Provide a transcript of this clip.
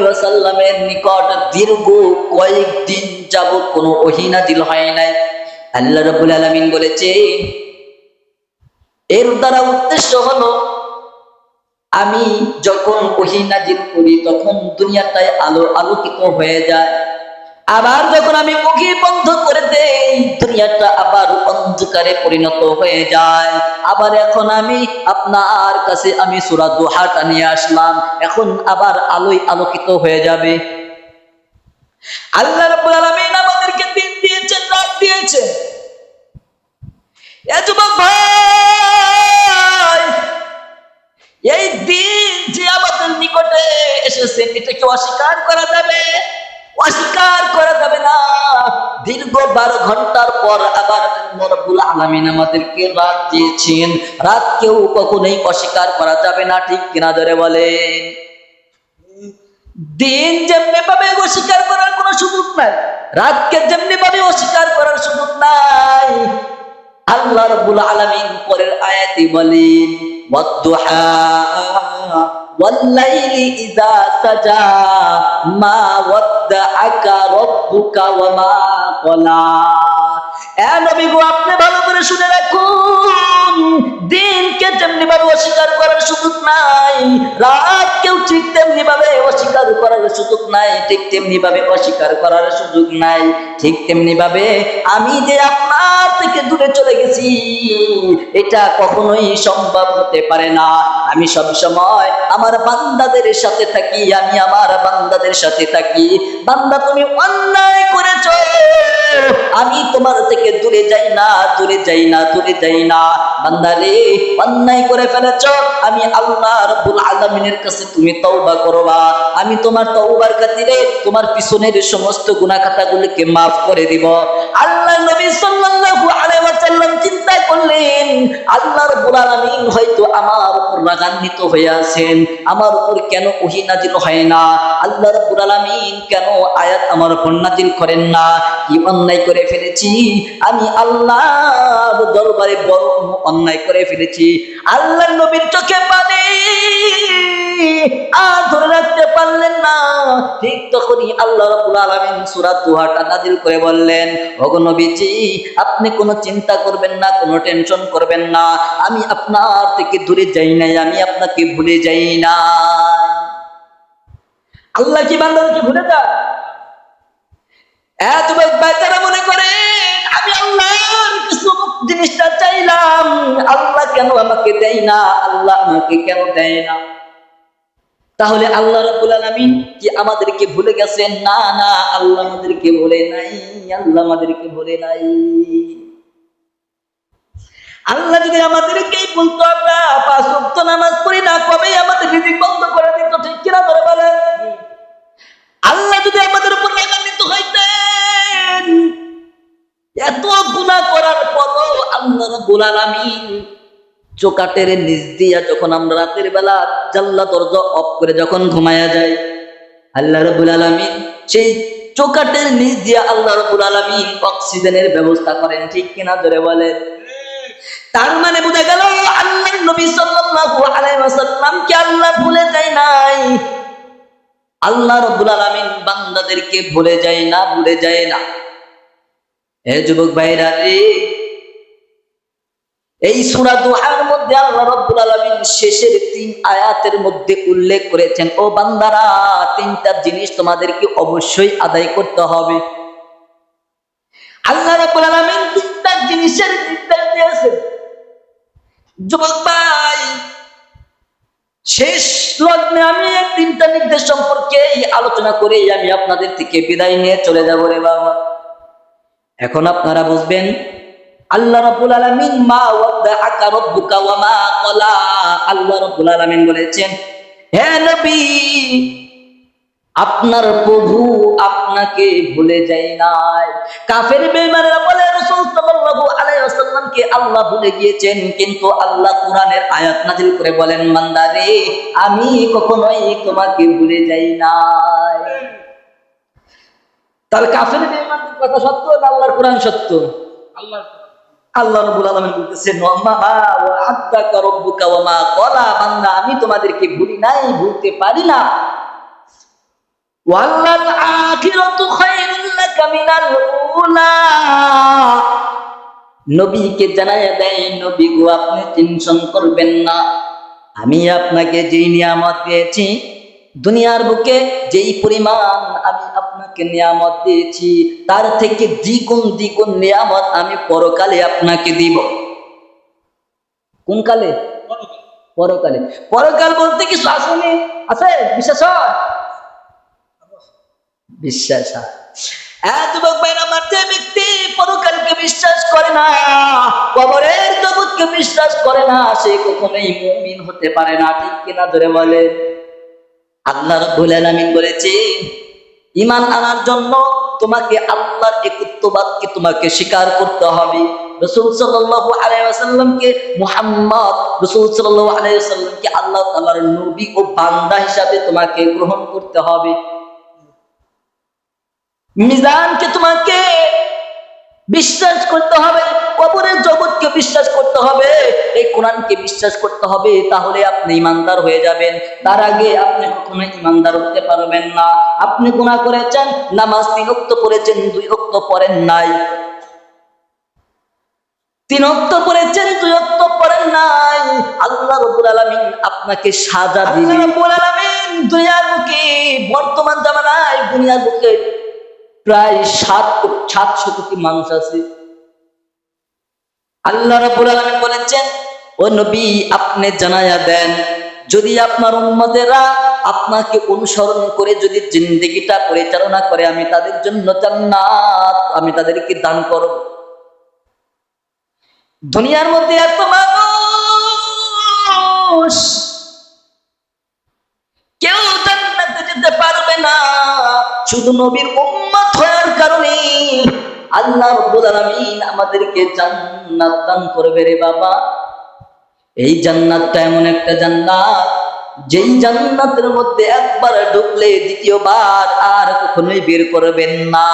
রাসূল নিকট দীর্ঘ কয়েকদিন হয় নাই। আল্লাহ রাব্বুল বলেছে, এর দ্বারা উদ্দেশ্য হলো, আমি যখন ওহী করি, তখন দুনিয়াটাই আলো আলোকিত হয়ে যায়। আবার যখন আমি মুখে বন্ধ করে দেই, দুনিয়াটা আবার অন্ধকারে পরিণত হয়ে যায়। আবার এখন আমি আপনার কাছে আমি সূরা দোহাটা নিয়ে আসলাম, এখন আবার আলোয় আলোকিত হয়ে যাবে। আল্লাহ রাব্বুল আলামিন আমাদেরকে দিন দিয়েছেন, রাত দিয়েছেন। এ যুবক ভাই, এই দিন যে আমাদের নিকটে এসেছে এটাকে অস্বীকার করা যাবে? অস্বীকার করা যাবে না। দীর্ঘ বারো ঘণ্টার পর আবার রব্বুল আলামিন আমাদেরকে রাত দিয়েছেন। রাত কেউ কখনোই অস্বীকার করা যাবে না, ঠিক কিনা ধরে বলেন? দিন যেমনি ভাবে অস্বীকার করার কোনো সুযোগ নাই, রাতকে যেমনি ভাবে অস্বীকার করার সুযোগ নাই, আল্লাহ রাব্বুল আলামিন পরের আয়াতি বলেন ওয়াদ্দুহা ওয়াল্লাইলি ইযা সাজা মা ওয়াদ্দাআকা রাব্বুকা ওয়া এ নবী গো, আপনি ভালো করে শুনে রাখুন। দিনকে যেমনি ভাবে অস্বীকার করার সুযোগ নাই, রাতকেও ঠিক তেমনি ভাবে অস্বীকার করার সুযোগ নাই, ঠিক তেমনি ভাবে অস্বীকার করার সুযোগ নাই, ঠিক তেমনি ভাবে আমি যে আপনার থেকে দূরে চলে গেছি, এটা কখনোই সম্ভব হতে পারে না। আমি সব সময় আমার বান্দাদের সাথে থাকি, আমি আমার বান্দাদের সাথে থাকি। বান্দা তুমি অন্যায় করেছ, আমি তোমার থেকে দূরে যাই না, দূরে যাই না, দূরে যাই না। বান্দারে, অন্যায় করে ফেলেছ। আমি আল্লাহ রব্বুল আলামিনের কাছে তুমি তওবা করবা। আমি তোমার তওবার খাতিরে তোমার পিছনের সমস্ত গুনাহ গুলিকে maaf করে দিব। আল্লাহ নবী সাল্লাল্লাহু আলাইহি ওয়াসাল্লাম আল্লাহ আলামিন হয়তো আমার উপর রাগান্বিত আমার উপর কেন হয় না? আল্লাহ আলামিন কেন আয়াত আমার উপর নাজিল করেন না? কি অন্যায় করে ফেলেছি? আমি আল্লাহর দরবারে বড় অন্যায় করে ফেলেছি। আল্লাহ নবীর চোখে পানি। আর ধরে রাখতে পারলেন না। তখনই আল্লাহ রাব্বুল আলামিন সূরা দুহাটা নাজিল করে বললেন, ওগো নবীজি, আপনি কোনো চিন্তা করবেন না, কোনো টেনশন করবেন না, আমি আপনার থেকে দূরে যাই নাই, আমি আপনাকে ভুলে যাই না আল্লাহ কি বান্দাদেরকে ভুলে যায় এত বাচ্চারা মনে করে আমি আল্লাহর কিছু জিনিসটা চাইলাম, আল্লাহ কেন আমাকে দেয় না? আল্লাহ আমাকে কেন দেয় না? তাহলে আল্লাহ রাব্বুল আলামিন কি আমাদেরকে ভুলে গেছেন? না না, আল্লাহ আমাদেরকে ভুলে নাই, আল্লাহ আমাদেরকে ভুলে নাই। আল্লাহ যদি আমাদেরকেই বলতো, আমরা পাঁচ নামাজ পড়ি না, কবে আমাদের রিজিক বন্ধ করে দিত, ঠিক কিনা ধরে বলেন? আল্লাহ যদি আমাদের উপর রাগান্বিত হইতেন, এত গুনাহ করার পরও আল্লাহ রাব্বুল আলামিন চোকাটের নিচ দিয়া যখন আমরা রাতের বেলা জাল্লা দরজা অফ করে যখন ঘুমায়া যাই, আল্লাহ রাব্বুল আলামিন সেই চোকাটের নিচ দিয়া আল্লাহ রাব্বুল আলামিন অক্সিজেনের ব্যবস্থা করেন, ঠিক কিনা ধরে বলেন? তার মানে বোঝা গেল আল্লাহ নবী সাল্লাল্লাহু আলাইহি ওয়াসাল্লাম কে আল্লাহ ভুলে যায় নাই। আল্লাহ রাব্বুল আলামিন বান্দাদেরকে ভুলে যায় না, ভুলে যায় না। এ যুবক ভাইরা রে এই সূরা দুহার মধ্যে আল্লাহ রাব্বুল আলামিন শেষের তিন আয়াতের মধ্যে উল্লেখ করেছেন, ও বান্দারা, তিনটা জিনিস তোমাদেরকে অবশ্যই আদায় করতে হবে। আল্লাহ রাব্বুল আলামিন তিনটা জিনিসের নির্দেশ দিয়েছেন যুবক ভাই শেষ লগ্নে আমি তিনটা নির্দেশ সম্পর্কে আলোচনা করে আমি আপনাদের থেকে বিদায় নিয়ে চলে যাব রে বাবা। এখন আপনারা বুঝবেন আল্লাহ রাব্বুল আলামিন মা ওয়াদ্দাআকা রাব্বুকা ওয়া মা ক্বালা। আল্লাহ রাব্বুল আলামিন বলেছেন, হে নবী, আপনার প্রভু আপনাকে ভুলে যায় নাই। কাফের বেঈমানেরা বলে, রাসূল সাল্লাল্লাহু আলাইহি ওয়াসাল্লামকে আল্লাহ ভুলে গিয়েছেন? কিন্তু আল্লাহ কোরআনের আয়াত নাজিল করে বলেন বান্দারে আমি কখনোই তোমাকে ভুলে যাই নাই। তাহলে কাফের বেঈমানদের কথা সত্য না আল্লাহর কোরআন সত্য? আল্লাহ আল্লাহ রাব্বুল আলামিন বলতেছেন বান্দা, আমি তোমাদেরকে ভুলি নাই, ভুলতে পারি না। নবীকে জানায়া দেয়, নবী গো, আপনি টেনশন করবেন না। আমি আপনাকে যেই নিয়ামত দিয়েছি দুনিয়ার বুকে যেই পরিমাণ আমি আপনাকে নিয়ামত দিয়েছি, তার থেকে দ্বিগুণ দ্বিগুণ নিয়ামত আমি পরকালে আপনাকে দিব। কোন কালে পরকালে। পরকাল বলতে কিছু আসেনি আছে? বিশ্বাস বিশ্বাস যুবক ভাই আমার যে ব্যক্তি পরকালকে বিশ্বাস করে না, কবরের জগৎকে বিশ্বাস করে না, সে কখনোই মুমিন হতে পারে না। ঠিক কিনা ধরে বলে আল্লাহ রাব্বুল আলামিন বলেছে, ঈমান আনার জন্য তোমাকে আল্লাহর একত্ববাদকে তোমাকে স্বীকার করতে হবে। রাসূল সাল্লাল্লাহু আলাইহি ওয়াসাল্লামকে, মুহাম্মদ রাসূল সাল্লাল্লাহু আলাইহি ওয়াসাল্লামকে আল্লাহ তাআলার নবী ও বান্দা হিসাবে তোমাকে গ্রহণ করতে হবে। মিজানকে তোমাকে বিশ্বাস করতে হবে কবরের জগৎকে বিশ্বাস করতে হবে এই কোরআনকে বিশ্বাস করতে হবে তাহলে আপনি ইমানদার হয়ে যাবেন। তার আগে আপনি কখনো ইমানদার হতে পারবেন না। আপনি গুনাহ করেছেন নামাজ তিন অক্ত পড়েছেন দুই অক্ত পড়েন নাই। তিন অক্ত পড়েছেন দুই অক্ত পড়েন নাই। আল্লাহ রব্বুল আলামিন আপনাকে সাজা দিবেন। রব্বুল আলামিন দুনিয়ার বুকে বর্তমান জামানায় দুনিয়ার বুকে প্রায় সাত সাতশো কোটি মানুষ আছে। আল্লাহ রাব্বুল আলামিন বলেছেন, ও নবী, আপনি জানায়া দেন, যদি আপনার উম্মতেরা আপনাকে অনুসরণ করে যদি জিন্দগিটা পরিচালনা করে, আমি তাদের জন্য জান্নাত, আমি তাদেরকে দান করব। দুনিয়ার মধ্যে এত মানুষ, কেউ জান্নাতে যেতে পারবে না। শুধু নবীর কারণে আল্লাহ রব্বুল আলামিন আমাদেরকে জান্নাত দান করবে রে বাবা। এই জান্নাতটা এমন একটা জান্নাত, যেই জান্নাতের মধ্যে একবার ঢুকলে দ্বিতীয়বার আর কখনোই বের করবেন না।